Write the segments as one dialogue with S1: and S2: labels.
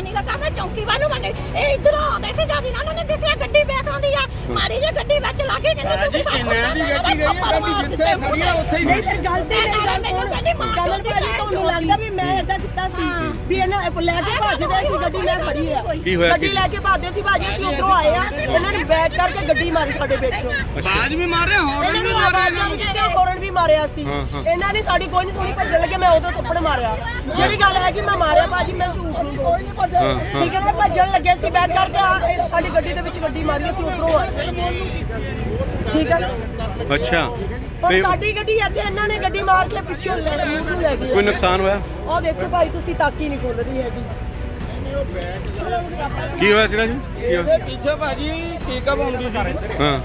S1: ਨਹੀਂ ਲੱਗਾ। ਮੈਂ ਚੌਂਕੀ ਵਾਲੂ ਮੰਨੇ ਇਹ ਇਧਰੋਂ ਆਉਂਦੇ ਸੀ ਜਦ ਨੇ ਦੱਸਿਆ ਗੱਡੀ ਬੈਕ ਆਉਂਦੀ ਆ। ਮਾਰੀ ਜੇ ਗੱਡੀ ਵਿੱਚ ਲੱਗੇ ਕਹਿੰਦੇ
S2: ਭਾਜੀ ਕਿੰਨਿਆਂ ਦੀ ਗੱਡੀ ਗਈ ਹੈ ਗੱਡੀ ਜਿੱਥੇ ਖੜੀ ਆ ਉੱਥੇ ਹੀ
S3: ਨਹੀਂ ਫਿਰ ਗੱਲ ਤੇ ਮੇਰੀ ਗੱਲ ਸੁਣ ਗੱਲ ਭਾਜੀ ਤੁਹਾਨੂੰ ਲੱਗਦਾ ਵੀ ਮੈਂ ਏਦਾਂ ਕੀਤਾ ਸੀ ਵੀ ਇਹਨਾਂ ਇਹ ਲੈ ਕੇ ਭੱਜਦੇ ਸੀ ਗੱਡੀ ਮੈਂ ਖੜੀ ਆ।
S4: ਕੀ ਹੋਇਆ
S3: ਗੱਡੀ
S4: ਕੀ?
S3: ਲੈ ਕੇ ਭੱਜਦੇ ਸੀ ਭਾਜੀ ਅਸੀਂ ਉੱਧਰੋਂ ਆਏ ਆ। ਇਹਨਾਂ ਨੇ ਬੈਕ ਕਰਕੇ ਗੱਡੀ ਮਾਰੀ ਸਾਡੇ ਵਿੱਚ।
S2: ਬਾਜ ਵੀ ਮਾਰੇ ਹੌਰਨ
S3: ਇਹਨਾਂ
S2: ਵੀ
S3: ਨੇ।
S2: ਮਾਰੇ
S3: ਵੀ ਮਾਰਿਆ ਸੀ। ਇਹਨਾਂ ਨੇ ਸਾਡੀ ਕੋਈ ਨਹੀਂ ਸੁਣੀ ਭੱਜਣ ਲੱਗੇ ਮੈਂ ਉਦੋਂ ਥੱਪੜ ਮਾਰਿਆ। ਜਿਹੜੀ ਗੱਲ ਹੈ ਕਿ ਮੈਂ ਮਾਰਿਆ ਭਾਜੀ ਮੈਂ ਝੂਠ ਨਹੀਂ ਕੋਈ ਨਹੀਂ ਭੱਜਿਆ। ਠੀਕ ਹੈ ਨਾ ਭੱਜਣ ਲੱਗੇ ਸੀ ਬੈਕ ਕਰਕੇ ਆ, ਸਾਡੀ ਗੱਡੀ ਦੇ ਵਿੱਚ ਗੱਡੀ ਮਾਰੀ ਅਸੀਂ ਉੱਧਰੋਂ ਆਏ ਠੀਕ ਹੈ?
S4: ਅੱਛਾ। ਤੇ
S3: ਸਾਡੀ ਗੱਡੀ ਇੱਥੇ ਇਹਨਾਂ ਨੇ ਗੱਡੀ ਮਾਰ ਕੇ ਪਿੱਛੇ ਲੈ ਗਏ
S4: ਕੋਈ ਨੁਕਸਾਨ ਹੋਇਆ?
S3: ਉਹ ਦੇਖੋ ਭਾਈ ਤੁਸੀਂ ਤਾਕੀ ਨਹੀਂ ਖੋਲ ਰਹੀ ਹੈਗੀ।
S4: ਕੀ ਹੋਇਆ ਸੀ ਰਾਜੂ ਕੀ ਹੋਇਆ?
S2: ਇਹਦੇ ਪਿੱਛੇ ਭਾਜੀ ਪਿਕਅਪ ਆਉਂਦੀ ਸੀ।
S4: ਹਾਂ।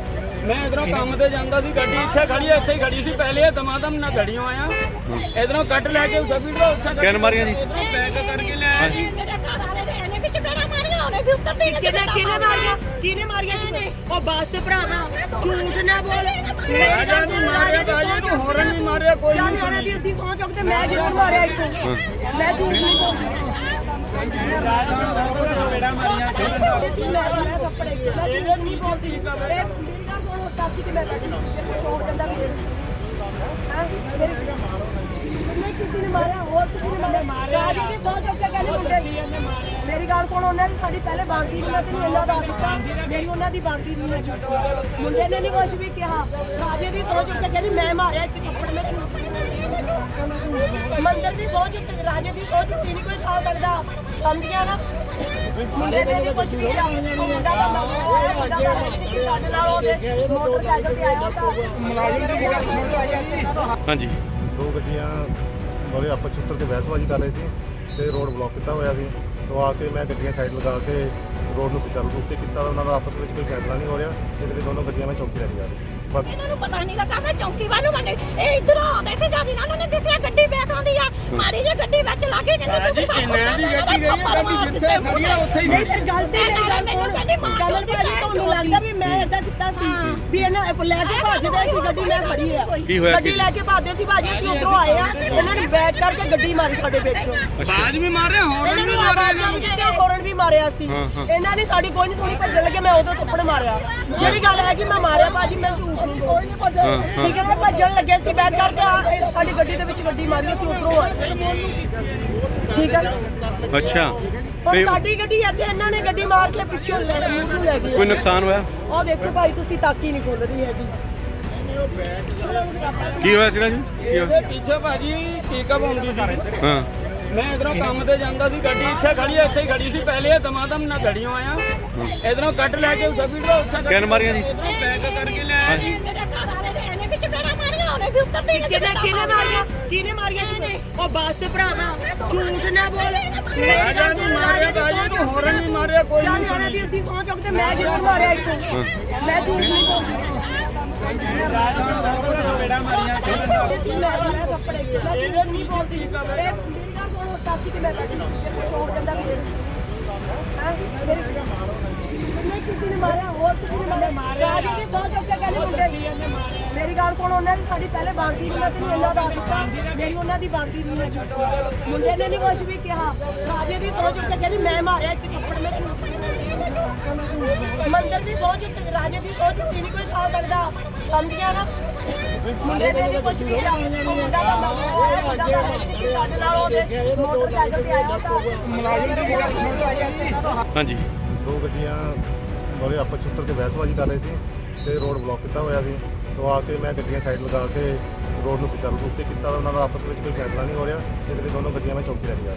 S2: ਮੈਂ ਇਧਰੋਂ ਕੰਮ ਤੇ ਜਾਂਦਾ ਸੀ ਗੱਡੀ ਇੱਥੇ ਖੜੀ ਐ ਇੱਥੇ ਹੀ ਖੜੀ ਸੀ। ਪਹਿਲੇ ਦਮਾਦਮ ਨਾ ਗੱਡੀਆਂ ਆਇਆ। ਇਧਰੋਂ ਕੱਟ ਲੈ ਕੇ ਸਪੀਡ ਦਾ ਉੱਥੇ
S4: ਕਿੰਨ ਮਾਰੀਆਂ ਜੀ?
S2: ਬੈਕ ਕਰਕੇ ਲੈ ਆਇਆ ਜੀ
S1: ਮੇਰੇ ਘਰ ਵਾਲੇ ਨੇ ਇਹਨੇ ਵਿੱਚ ਬੜਾ ਮਾਰੀਆਂ ਉਹਨੇ ਵੀ ਉੱਤਰ ਦੀ
S3: ਕਿਹਨੇ ਕਿਹਨੇ ਮਾਰੀਆਂ? ਕਿਹਨੇ ਮਾਰੀਆਂ ਜੀ? ਉਹ ਬੱਸ ਭਰਾਵਾ ਝੂਠ ਨਾ ਬੋਲ।
S2: ਰਾਜਾ ਨਹੀਂ ਮਾਰਿਆ ਬਾਜੀ ਨੂੰ ਹੌਰਨ ਵੀ ਮਾਰਿਆ। ਕੋਈ
S3: ਚੱਲ
S2: ਨਹੀਂ
S3: ਉਹਨਾਂ ਦੀ ਅਸੀਂ ਸੌਂ ਚੁੱਕ ਤੇ ਮੈਂ ਜ਼ਰੂਰ ਮਾਰਿਆ ਇੱਥੋਂ। ਮੈਂ ਝੂਠ ਨਹੀਂ ਬੋਲਦੀ। ਇਹਦੇ ਨਹੀਂ ਬੋਲਦੀ। ਇਹ ਗੱਲ ਸੁਣੋ ਤਾਕੀ ਤੇ ਮੈਂ ਤਾਂ ਛੋੜ ਦਿੰਦਾ ਵੀ ਹਾਂ? ਮੇਰੇ ਕਿਸੇ ਨੇ ਮਾਰਿਆ ਹੋਰ ਕਿਸੇ ਨੇ ਮਾਰਿਆ। ਰਾਜੀ ਦੇ ਚੁੱਕ ਕੇ ਕਹਿੰਦੇ ਮੁੰਡੇ। ਮੇਰੀ ਗੱਲ ਸੁਣ ਉਹਨਾਂ ਦੀ ਸਾਡੀ ਪਹਿਲੇ ਬਣਦੀ ਨਹੀਂ ਮੈਂ ਤੈਨੂੰ ਇਹਨਾਂ ਦਾ ਦਿੱਤਾ ਮੇਰੀ ਉਹਨਾਂ ਦੀ ਬਣਦੀ ਨਹੀਂ ਹੈ ਮੁੰਡੇ ਨੇ ਨਹੀਂ ਕੁਝ ਵੀ ਕਿਹਾ। ਰਾਜੇ ਦੀ ਸੌ ਚੁੱਕ ਕੇ ਕਹਿੰਦੀ ਮੈਂ ਮਾਰਿਆ ਇੱਕ ਥੱਪੜ ਮੈਂ ਝੂਠ ਮੰਦਰ ਦੀ ਸੌ ਚੁੱਕ ਰਾਜੇ ਦੀ ਸੌ ਚੁੱਕੀ ਨਹੀਂ ਕੋਈ ਖਾ ਸਕਦਾ। ਸਮਝ ਗਿਆ ਨਾ? ਮੁੰਡੇ ਨੇ ਨਹੀਂ ਕੁਝ ਵੀ ਕਿਹਾ ਮੁੰਡਾ ਤਾਂ ਮੁੰਡਾ ਤਾਂ ਸਾਡੇ ਨਾਲ ਉਹਦੇ ਮੋਟਰਸਾਈਕਲ ਤੇ ਆਇਆ ਤਾਂ
S4: ਹਾਂਜੀ।
S5: ਦੋ ਗੱਡੀਆਂ ਬੜੇ ਆਪਸ ਵਿੱਚ ਉੱਤਰ ਕੇ ਬਹਿਸਬਾਜ਼ੀ ਕਰ ਰਹੇ ਸੀ ਤੇ ਰੋਡ ਬਲੌਕ ਕੀਤਾ ਹੋਇਆ ਸੀ। ਤੋਂ ਆ ਕੇ ਮੈਂ ਗੱਡੀਆਂ ਸਾਈਡ ਲਗਾ ਕੇ ਰੋਡ ਨੂੰ ਸੁਚਾਰੂ ਰੂਪ ਤੇ ਕੀਤਾ। ਉਹਨਾਂ ਦਾ ਆਪਸ ਵਿੱਚ ਕੋਈ ਫੈਸਲਾ ਨਹੀਂ ਹੋ ਰਿਹਾ। ਇਸ ਲਈ ਦੋਨੋਂ ਗੱਡੀਆਂ ਮੈਂ ਚੌਕੀ ਲੈ ਕੇ ਜਾ ਰਹੀ। ਬਸ
S1: ਇਹਨਾਂ ਨੂੰ ਪਤਾ ਨਹੀਂ ਲੱਗਾ ਮੈਂ ਚੌਂਕੀ ਵਾਲੂ ਮੰਨੇ ਇਹ ਇਧਰੋਂ ਆਉਂਦੇ ਸੀ ਜਦ ਇਹਨਾਂ ਨੇ ਦੱਸਿਆ ਗੱਡੀ ਬੈਕ ਆਉਂਦੀ ਆ। ਮਾਰੀ ਜੇ ਗੱਡੀ ਵਿੱਚ ਲੱਗੇ ਕਹਿੰਦੇ
S2: ਭਾਜੀ ਕਿੰਨਿਆਂ ਦੀ ਗੱਡੀ ਗਈ ਹੈ ਗੱਡੀ ਜਿੱਥੇ ਖੜੀ ਆ ਉੱਥੇ ਹੀ
S3: ਨਹੀਂ ਫਿਰ ਗੱਲ ਤੇ ਮੇਰੀ ਗੱਲ ਸੁਣ। ਗੱਲ ਭਾਜੀ ਤੁਹਾਨੂੰ ਲੱਗਦਾ ਵੀ ਮੈਂ ਏਦਾਂ ਕੀਤਾ ਸੀ? ਵੀ ਇਹਨਾਂ ਇਹ ਲੈ ਕੇ ਭੱਜਦੇ ਸੀ ਗੱਡੀ ਮੈਂ ਖੜੀ ਆ
S4: ਕੀ ਹੋਇਆ?
S3: ਗੱਡੀ
S4: ਕੀ?
S3: ਲੈ ਕੇ ਭੱਜਦੇ ਸੀ ਭਾਜੀ ਅਸੀਂ ਉੱਧਰੋਂ ਆਏ ਆ। ਇਹਨਾਂ ਨੇ ਬੈਕ ਕਰਕੇ ਗੱਡੀ ਮਾਰੀ ਸਾਡੇ ਵਿੱਚ
S2: ਬਾਜ ਵੀ ਮਾਰੇ ਹੌਰਨ
S3: ਇਹਨਾਂ
S2: ਵੀ
S3: ਨੇ
S2: ਮਾਰੇ
S3: ਆਵਾਜ਼ਾਂ ਵੀ ਦਿੱਤੀਆਂ ਹੋਰਨ ਵੀ ਮਾਰਿਆ ਸੀ। ਇਹਨਾਂ ਨੇ ਸਾਡੀ ਕੋਈ ਨਹੀਂ ਸੁਣੀ ਭੱਜਣ ਲੱਗੇ ਮੈਂ ਉਦੋਂ ਥੱਪੜ ਮਾਰਿਆ। ਜਿਹੜੀ ਗੱਲ ਹੈ ਕਿ ਮੈਂ ਮਾਰਿਆ ਭਾਜੀ ਮੈਂ ਝੂਠ ਨਹੀਂ ਕੋਈ ਨਹੀਂ ਭੱਜਿਆ। ਠੀਕ ਹੈ ਨਾ ਭੱਜਣ ਲੱਗੇ ਸੀ ਬੈਕ ਕਰਕੇ ਆ, ਇਹ ਸਾਡੀ ਗੱਡੀ ਦੇ ਵਿੱਚ ਗੱਡੀ ਮਾਰੀ ਅਸੀਂ ਉੱਧਰੋਂ ਆਏ ਠੀਕ ਹੈ। ਨਾ?
S4: ਅੱਛਾ।
S3: ਹੁਣ
S4: ਤੇ
S3: ਸਾਡੀ ਗੱਡੀ ਇੱਥੇ ਇਹਨਾਂ ਨੇ ਗੱਡੀ ਮਾਰ ਕੇ ਪਿੱਛੇ ਲੈ ਮੂੰਹ ਨੂੰ ਲੈ ਗਏ
S4: ਕੋਈ ਨੁਕਸਾਨ ਹੋਇਆ?
S3: ਉਹ ਦੇਖੋ ਭਾਈ ਤੁਸੀਂ ਤਾਕੀ ਨਹੀਂ ਖੋਲ ਰਹੀ ਹੈਗੀ।
S4: ਕੀ ਹੋਇਆ ਸੀ ਰਾਜੂ ਕੀ
S2: ਇਹਦੇ
S4: ਹੋਇਆ?
S2: ਪਿੱਛੇ ਭਾਜੀ ਪਿਕਅਪ ਆਉਂਦੀ ਸੀ।
S4: ਹਾਂ।
S2: ਮੈਂ ਇਧਰੋਂ ਕੰਮ ਤੇ ਜਾਂਦਾ ਸੀ ਗੱਡੀ ਇੱਥੇ ਖੜੀ ਐ ਇੱਥੇ ਹੀ ਖੜੀ ਸੀ। ਪਹਿਲੇ ਦਮਾਦਮ ਨਾ ਗੱਡੀਆਂ ਆਇਆ। ਇਧਰੋਂ ਕੱਟ ਲੈ ਕੇ ਸਪੀਡ ਦਾ ਉੱਥੇ
S4: ਕਿੰਨ ਮਾਰੀਆਂ ਜੀ?
S2: ਇਧਰੋਂ ਬੈਕ ਕਰਕੇ ਲੈ ਆਇਆ ਜੀ।
S1: ਮੇਰੇ ਘਰ ਵਾਲੇ ਨੇ ਇਹਨੇ ਵਿੱਚ ਬੜਾ ਮਾਰੀਆਂ ਉਹਨੇ ਵੀ ਉੱਤਰ ਦੀ
S3: ਕਿਹਨੇ ਕਿਹਨੇ ਮਾਰੀਆਂ? ਕਿਹਨੇ ਮਾਰੀਆਂ ਜੀ ਉਹ ਬੱਸ ਭਰਾਵਾ ਝੂਠ ਨਾ ਬੋਲ।
S2: ਰਾਜਾ ਨਹੀਂ ਮਾਰਿਆ ਬਾਜੀ ਨੂੰ ਹੌਰਨ ਵੀ ਮਾਰਿਆ ਕੋਈ
S3: ਚੱਲ
S2: ਨਹੀਂ
S3: ਉਹਨਾਂ ਦੀ ਅਸੀਂ ਸੌਂ ਚੁੱਕ ਤੇ ਮੈਂ ਜ਼ਰੂਰ ਮਾਰਿਆ ਇੱਥੋਂ। ਮੈਂ ਝੂਠ ਨਹੀਂ ਬੋਲਦੀ ਨਹੀਂ ਗੱਲ ਸੁਣੋ ਤਾਕੀ ਤੇ ਮੈਂ ਤਾਂ ਛੋੜ ਦਿੰਦਾ ਵੀ ਹਾਂ ਮੇਰੀ ਨਹੀਂ ਕਿਸੇ ਨੇ ਮਾਰਿਆ ਹੋਰ ਕਿਸੇ ਨੇ ਮਾਰਿਆ ਰਾਜੀ ਦੇ ਸੌ ਚੁੱਕ ਕਹਿੰਦੇ ਮੁੰਡੇ ਮੇਰੀ ਗੱਲ ਸੁਣ ਉਹਨਾਂ ਦੀ ਸਾਡੀ ਪਹਿਲੇ ਬਣਦੀ ਨਹੀਂ ਮੈਂ ਤੈਨੂੰ ਇਹਨਾਂ ਦਾ ਦਿੱਤਾ ਮੇਰੀ ਉਹਨਾਂ ਦੀ ਬਣਦੀ ਨਹੀਂ ਹੈ ਮੁੰਡੇ ਨੇ ਨਹੀਂ ਕੁਝ ਵੀ ਕਿਹਾ ਰਾਜੇ ਦੀ ਸੋਚ ਚੁੱਕ ਕੇ ਕਹਿੰਦੀ ਮੈਂ ਮਾਰਿਆ ਇੱਕ ਥੱਪੜ ਮੈਂ ਮੰਦਰ ਦੀ ਸੋਚ ਚੁੱਕ ਰਾਜੇ ਦੀ ਸੋਚ ਚੁੱਕੀ ਨਹੀਂ ਕੋਈ ਖਾ ਸਕਦਾ ਸਮਝ ਨਾ ਮੁੰਡੇ ਨੇ ਨਹੀਂ ਕੁਝ ਵੀ ਕਿਹਾ ਮੁੰਡਾ ਤਾਂ ਮੁੰਡਾ ਤਾਂ ਸਾਡੇ ਨਾਲ ਉਹਦੇ ਮੋਟਰਸਾਈਕਲ ਤੇ ਆਇਆ ਤਾਂ
S4: ਹਾਂਜੀ।
S5: ਦੋ ਗੱਡੀਆਂ ਬੜੇ ਆਪਸ ਵਿੱਚ ਉੱਤਰ ਕੇ ਬਹਿਸਬਾਜ਼ੀ ਕਰ ਰਹੇ ਸੀ ਤੇ ਰੋਡ ਬਲੌਕ ਕੀਤਾ ਹੋਇਆ ਸੀ। ਤੋਂ ਆ ਕੇ ਮੈਂ ਗੱਡੀਆਂ ਸਾਈਡ ਲਗਾ ਕੇ ਰੋਡ ਨੂੰ ਸੁਚਾਰੂ ਰੂਪ ਤੇ ਕੀਤਾ ਉਹਨਾਂ ਦਾ ਆਪਸ ਵਿੱਚ ਕੋਈ ਫੈਸਲਾ ਨਹੀਂ ਹੋ ਰਿਹਾ ਇਸ ਲਈ ਦੋਨੋਂ ਗੱਡੀਆਂ ਮੈਂ ਚੌਕੀ ਕੇ ਰਹੀ।